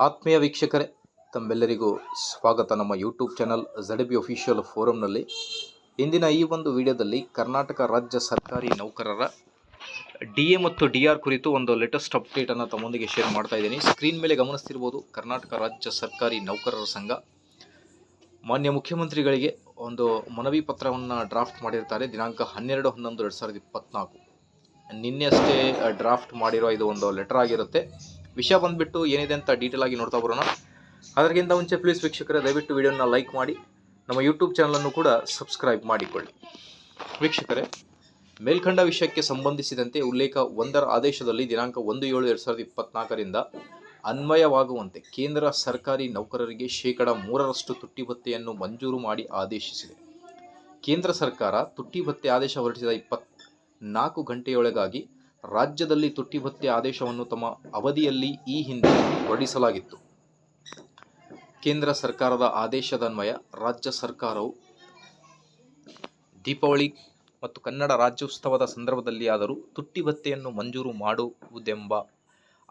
ಆತ್ಮೀಯ ವೀಕ್ಷಕರೇ, ತಮ್ಮೆಲ್ಲರಿಗೂ ಸ್ವಾಗತ. ನಮ್ಮ YouTube channel Z B official ಫೋರಂನಲ್ಲಿ ಇಂದಿನ ಈ ಒಂದು ವಿಡಿಯೋದಲ್ಲಿ ಕರ್ನಾಟಕ ರಾಜ್ಯ ಸರ್ಕಾರಿ ನೌಕರರ ಡಿ ಎ ಮತ್ತು ಡಿ ಆರ್ ಕುರಿತು ಒಂದು ಲೇಟೆಸ್ಟ್ ಅಪ್ಡೇಟನ್ನು ತಮ್ಮೊಂದಿಗೆ ಶೇರ್ ಮಾಡ್ತಾ ಇದ್ದೀನಿ. ಸ್ಕ್ರೀನ್ ಮೇಲೆ ಗಮನಿಸ್ತಿರ್ಬೋದು, ಕರ್ನಾಟಕ ರಾಜ್ಯ ಸರ್ಕಾರಿ ನೌಕರರ ಸಂಘ. ಮಾನ್ಯ ಮುಖ್ಯಮಂತ್ರಿಗಳಿಗೆ ಒಂದು ಮನವಿ ಪತ್ರವನ್ನು ಡ್ರಾಫ್ಟ್ ಮಾಡಿರ್ತಾರೆ. ದಿನಾಂಕ ಹನ್ನೆರಡು ಹನ್ನೊಂದು ಎರಡು ಸಾವಿರದ ಇಪ್ಪತ್ತ್ನಾಲ್ಕು ನಿನ್ನೆ ಅಷ್ಟೇ ಡ್ರಾಫ್ಟ್ ಮಾಡಿರೋ ಇದು ಒಂದು ಲೆಟರ್ ಆಗಿರುತ್ತೆ. ವಿಷಯ ಬಂದುಬಿಟ್ಟು ಏನಿದೆ ಅಂತ ಡೀಟೇಲ್ ಆಗಿ ನೋಡ್ತಾ ಬರೋಣ. ಅದಕ್ಕಿಂತ ಮುಂಚೆ ಪ್ಲೀಸ್ ವೀಕ್ಷಕರೇ, ದಯವಿಟ್ಟು ವಿಡಿಯೋನ ಲೈಕ್ ಮಾಡಿ, ನಮ್ಮ ಯೂಟ್ಯೂಬ್ ಚಾನಲನ್ನು ಕೂಡ ಸಬ್ಸ್ಕ್ರೈಬ್ ಮಾಡಿಕೊಳ್ಳಿ. ವೀಕ್ಷಕರೇ, ಮೇಲ್ಕಂಡ ವಿಷಯಕ್ಕೆ ಸಂಬಂಧಿಸಿದಂತೆ ಉಲ್ಲೇಖ ಒಂದರ ಆದೇಶದಲ್ಲಿ ದಿನಾಂಕ ಒಂದು ಏಳು ಎರಡು ಸಾವಿರದ ಇಪ್ಪತ್ನಾಲ್ಕರಿಂದ ಅನ್ವಯವಾಗುವಂತೆ ಕೇಂದ್ರ ಸರ್ಕಾರಿ ನೌಕರರಿಗೆ ಶೇಕಡ ಮೂರರಷ್ಟು ತುಟ್ಟಿ ಭತ್ತೆಯನ್ನು ಮಂಜೂರು ಮಾಡಿ ಆದೇಶಿಸಿದೆ. ಕೇಂದ್ರ ಸರ್ಕಾರ ತುಟ್ಟಿ ಭತ್ತೆ ಆದೇಶ ಹೊರಡಿಸಿದ ಇಪ್ಪತ್ ನಾಲ್ಕು ಗಂಟೆಯೊಳಗಾಗಿ ರಾಜ್ಯದಲ್ಲಿ ತುಟ್ಟಿ ಭತ್ಯೆ ಆದೇಶವನ್ನು ತಮ್ಮ ಅವಧಿಯಲ್ಲಿ ಈ ಹಿಂದೆ ಹೊರಡಿಸಲಾಗಿತ್ತು. ಕೇಂದ್ರ ಸರ್ಕಾರದ ಆದೇಶದನ್ವಯ ರಾಜ್ಯ ಸರ್ಕಾರವು ದೀಪಾವಳಿ ಮತ್ತು ಕನ್ನಡ ರಾಜ್ಯೋತ್ಸವದ ಸಂದರ್ಭದಲ್ಲಿ ಆದರೂ ತುಟ್ಟಿ ಭತ್ತೆಯನ್ನು ಮಂಜೂರು ಮಾಡುವುದೆಂಬ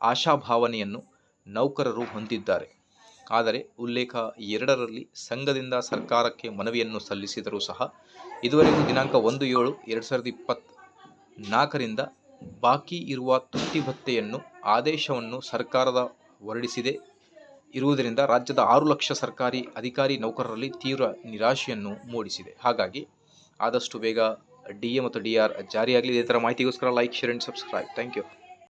ಆಶಾಭಾವನೆಯನ್ನು ನೌಕರರು ಹೊಂದಿದ್ದಾರೆ. ಆದರೆ ಉಲ್ಲೇಖ ಎರಡರಲ್ಲಿ ಸಂಘದಿಂದ ಸರ್ಕಾರಕ್ಕೆ ಮನವಿಯನ್ನು ಸಲ್ಲಿಸಿದರೂ ಸಹ ಇದುವರೆಗೂ ದಿನಾಂಕ ಒಂದು ಏಳು ಎರಡು ಸಾವಿರದ ಇಪ್ಪತ್ತ್ ನಾಲ್ಕರಿಂದ ಬಾಕಿ ಇರುವ ತುಟ್ಟಿ ಭತ್ಯೆಯನ್ನು ಆದೇಶವನ್ನು ಸರ್ಕಾರದ ಹೊರಡಿಸಿದೆ. ಇರುವುದರಿಂದ ರಾಜ್ಯದ ಆರು ಲಕ್ಷ ಸರ್ಕಾರಿ ಅಧಿಕಾರಿ ನೌಕರರಲ್ಲಿ ತೀವ್ರ ನಿರಾಶೆಯನ್ನು ಮೂಡಿಸಿದೆ. ಹಾಗಾಗಿ ಆದಷ್ಟು ಬೇಗ ಡಿ ಎ ಮತ್ತು ಡಿ ಆರ್ ಜಾರಿಯಾಗಲಿ. ಇದೇ ಥರ ಮಾಹಿತಿಗೋಸ್ಕರ like, share and subscribe thank you